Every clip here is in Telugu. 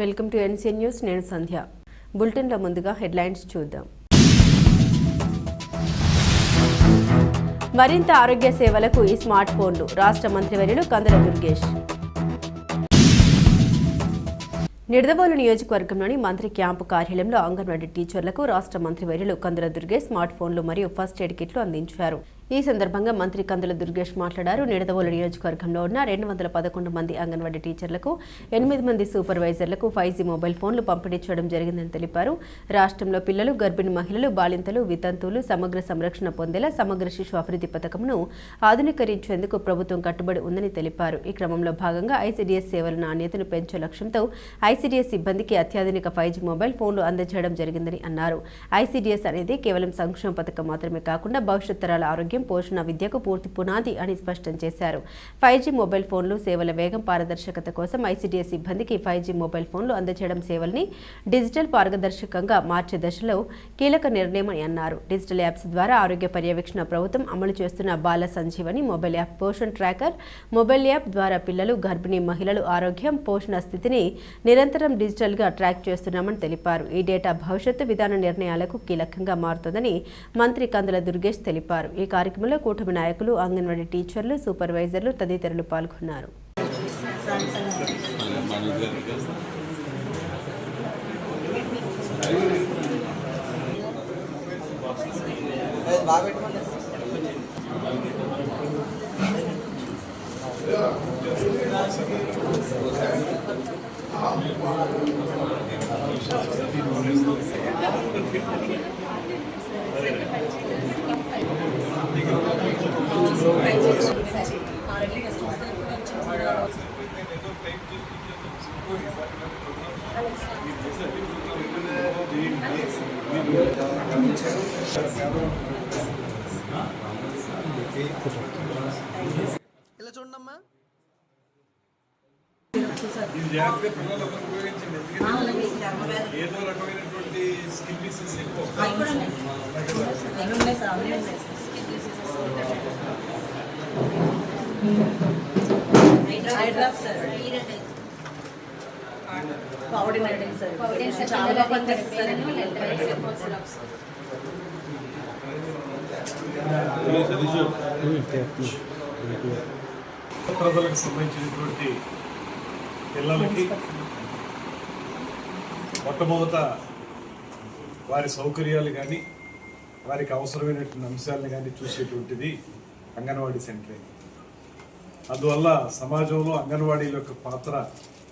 వెల్కమ్ టు ఎన్సీఎన్ న్యూస్ నేను సంధ్య. బులెటిన్లో ముందుగా హెడ్లైన్స్ చూద్దాం. మరింత ఆరోగ్య సేవలకు ఈ స్మార్ట్ ఫోన్లు రాష్ట్ర మంత్రివర్యులు కందుల దుర్గేష్. నిడదవోలు నియోజకవర్గంలోని మంత్రి క్యాంపు కార్యాలయంలో అంగన్వాడీ టీచర్లకు రాష్ట్ర మంత్రివర్యులు కందుల దుర్గేష్ స్మార్ట్ ఫోన్లు మరియు ఫస్ట్ ఎయిడ్ కిట్లు అందించారు. ఈ సందర్భంగా మంత్రి కందుల దుర్గేష్ మాట్లాడారు. నిడదవోలు నియోజకవర్గంలో ఉన్న రెండు వందల పదకొండు మంది అంగన్వాడీ టీచర్లకు ఎనిమిది మంది సూపర్వైజర్లకు ఫైవ్ జీ మొబైల్ ఫోన్లు పంపిణీ చేయడం జరిగిందని తెలిపారు. రాష్ట్రంలో పిల్లలు గర్భిణీ మహిళలు బాలింతలు వితంతువులు సమగ్ర సంరక్షణ పొందేలా సమగ్ర శిశు అభివృద్ధి పథకంను ఆధునీకరించేందుకు ప్రభుత్వం కట్టుబడి ఉందని తెలిపారు. ఈ క్రమంలో భాగంగా ఐసీడీఎస్ సేవల నాణ్యతను పెంచే లక్ష్యంతో ఐసీడీఎస్ సిబ్బందికి అత్యాధునిక ఫైవ్ జీ మొబైల్ ఫోన్లు అందజేయడం జరిగిందని అన్నారు. ఐసీడీఎస్ అనేది కేవలం సంక్షేమ పథకం మాత్రమే కాకుండా భవిష్యత్ తరాల ఆరోగ్యం పోషణ విద్యకు పూర్తి పునాది అని స్పష్టం చేశారు. ఫైవ్ జీ మొబైల్ ఫోన్లు సేవల వేగం పారదర్శకత కోసం ఐసీడీఎస్ సిబ్బందికి ఫైవ్ జీ మొబైల్ ఫోన్లు అందజేయడం సేవల్ని డిజిటల్ పారదర్శకంగా మార్చే దశలో కీలక నిర్ణయం అని అన్నారు. డిజిటల్ యాప్స్ ద్వారా ఆరోగ్య పర్యవేక్షణ ప్రభుత్వం అమలు చేస్తున్న Bala Sanjeevani mobile app Poshan tracker mobile app ద్వారా పిల్లలు గర్భిణీ మహిళలు ఆరోగ్యం పోషణ స్థితిని నిరంతరం డిజిటల్గా ట్రాక్ చేస్తున్నామని తెలిపారు. ఈ డేటా భవిష్యత్తు విధాన నిర్ణయాలకు కీలకంగా మారుతుందని మంత్రి కందుల దుర్గేష్ తెలిపారు. ఈ కార్యక్రమంలో కూటమి నాయకులు అంగన్వాడీ టీచర్లు సూపర్వైజర్లు తదితరులు పాల్గొన్నారు. ఇలా చూడమ్మా ఇది జాగ్రత్తగా పిల్లలు ఉపయోగించండి ఎందుకంటే ఏదో రకమైనటువంటి స్కిన్ డిసీజ్ ఎక్కువ చాలా ప్రజలకు సంబంధించినటువంటి పిల్లలకి మొట్టమొదట వారి సౌకర్యాలు కానీ వారికి అవసరమైనటువంటి అంశాలను కానీ చూసేటువంటిది అంగన్వాడీ సెంటరే. అందువల్ల సమాజంలో అంగన్వాడీల యొక్క పాత్ర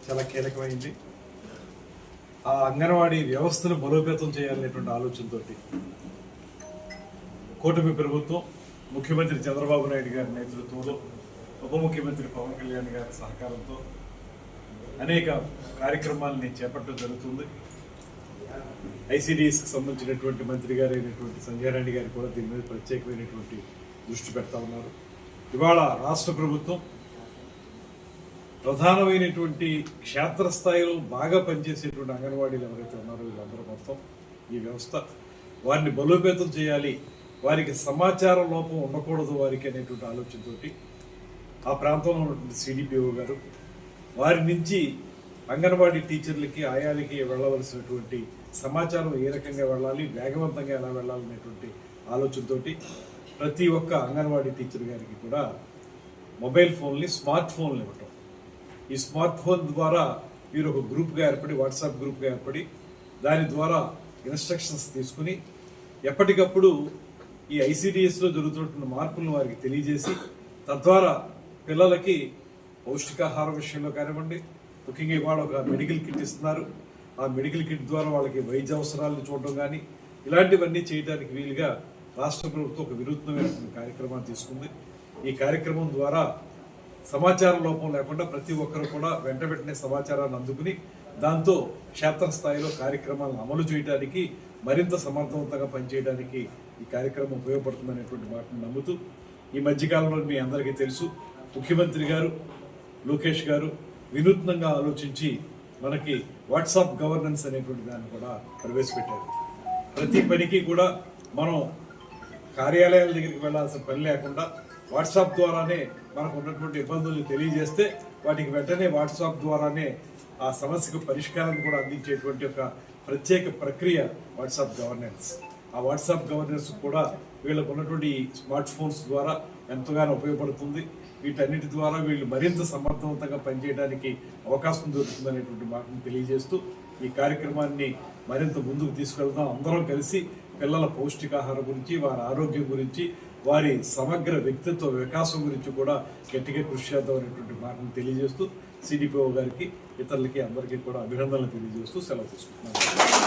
చాలా కీలకమైంది. ఆ అంగన్వాడీ వ్యవస్థను బలోపేతం చేయాలనేటువంటి ఆలోచనతోటి కూటమి ప్రభుత్వం ముఖ్యమంత్రి చంద్రబాబు నాయుడు గారి నేతృత్వంలో ఉప ముఖ్యమంత్రి పవన్ కళ్యాణ్ గారి సహకారంతో అనేక కార్యక్రమాలని చేపట్టడం జరుగుతుంది. ఐసిడిఎస్కి సంబంధించినటువంటి మంత్రి గారు అయినటువంటి సంజయ్ గారు కూడా దీని మీద ప్రత్యేకమైనటువంటి దృష్టి పెడతా ఉన్నారు. ఇవాళ రాష్ట్ర ప్రభుత్వం ప్రధానమైనటువంటి క్షేత్రస్థాయిలో బాగా పనిచేసేటువంటి అంగన్వాడీలు ఎవరైతే ఉన్నారో వీళ్ళందరూ మొత్తం ఈ వ్యవస్థ వారిని బలోపేతం చేయాలి వారికి సమాచారం లోపం ఉండకూడదు వారికి అనేటువంటి ఆలోచనతోటి ఆ ప్రాంతంలో ఉన్నటువంటి సిడిపిఓ గారు వారి నుంచి అంగన్వాడీ టీచర్లకి ఆయాలకి వెళ్ళవలసినటువంటి సమాచారం ఏ రకంగా వెళ్ళాలి వేగవంతంగా ఎలా వెళ్ళాలి అనేటువంటి ఆలోచనతోటి ప్రతి ఒక్క అంగన్వాడీ టీచర్ గారికి కూడా మొబైల్ ఫోన్ని స్మార్ట్ ఫోన్లు ఇవ్వటం. ఈ స్మార్ట్ ఫోన్ ద్వారా మీరు ఒక గ్రూప్గా ఏర్పడి వాట్సాప్ గ్రూప్గా ఏర్పడి దాని ద్వారా ఇన్స్ట్రక్షన్స్ తీసుకుని ఎప్పటికప్పుడు ఈ ఐసిడిఎస్లో జరుగుతున్న మార్పులను వారికి తెలియజేసి తద్వారా పిల్లలకి పౌష్టికాహార విషయంలో కానివ్వండి ముఖ్యంగా ఇవాళ ఒక మెడికల్ కిట్ ఇస్తున్నారు. ఆ మెడికల్ కిట్ ద్వారా వాళ్ళకి వైద్య అవసరాలను చూడడం కానీ ఇలాంటివన్నీ చేయడానికి వీలుగా రాష్ట్ర ప్రభుత్వం ఒక వినూత్నమైన కార్యక్రమాన్ని తీసుకుంది. ఈ కార్యక్రమం ద్వారా సమాచార లోపం లేకుండా ప్రతి ఒక్కరు కూడా వెంట వెంటనే సమాచారాన్ని అందుకుని దాంతో క్షేత్రస్థాయిలో కార్యక్రమాలను అమలు చేయడానికి మరింత సమర్థవంతంగా పనిచేయడానికి ఈ కార్యక్రమం ఉపయోగపడుతుందనేటువంటి మాటను నమ్ముతూ ఈ మధ్యకాలంలో మీ అందరికీ తెలుసు ముఖ్యమంత్రి గారు లోకేష్ గారు వినూత్నంగా ఆలోచించి మనకి వాట్సాప్ గవర్నెన్స్ అనేటువంటి దాన్ని కూడా ప్రవేశపెట్టారు. ప్రతి పనికి కూడా మనం కార్యాలయాల దగ్గరికి వెళ్ళాల్సిన పని లేకుండా వాట్సాప్ ద్వారానే మనకు ఉన్నటువంటి ఇబ్బందులు తెలియజేస్తే వాటికి వెంటనే వాట్సాప్ ద్వారానే ఆ సమస్యకు పరిష్కారం కూడా అందించేటువంటి ఒక ప్రత్యేక ప్రక్రియ వాట్సాప్ గవర్నెన్స్. ఆ వాట్సాప్ గవర్నెన్స్ కూడా వీళ్ళకు ఉన్నటువంటి స్మార్ట్ ఫోన్స్ ద్వారా ఎంతగానో ఉపయోగపడుతుంది. వీటన్నిటి ద్వారా వీళ్ళు మరింత సమర్థవంతంగా పనిచేయడానికి అవకాశం దొరుకుతుంది అనేటువంటి మాటను తెలియజేస్తూ ఈ కార్యక్రమాన్ని మరింత ముందుకు తీసుకెళ్దాం. అందరం కలిసి పిల్లల పౌష్టికాహారం గురించి వారి ఆరోగ్యం గురించి వారి సమగ్ర వ్యక్తిత్వ వికాసం గురించి కూడా గట్టిగా కృషి చేద్దాం అనేటువంటి మాటను తెలియజేస్తూ సిడిపిఓ గారికి ఇతరులకి అందరికీ కూడా అభినందనలు తెలియజేస్తూ సెలవు తీసుకుంటున్నాను.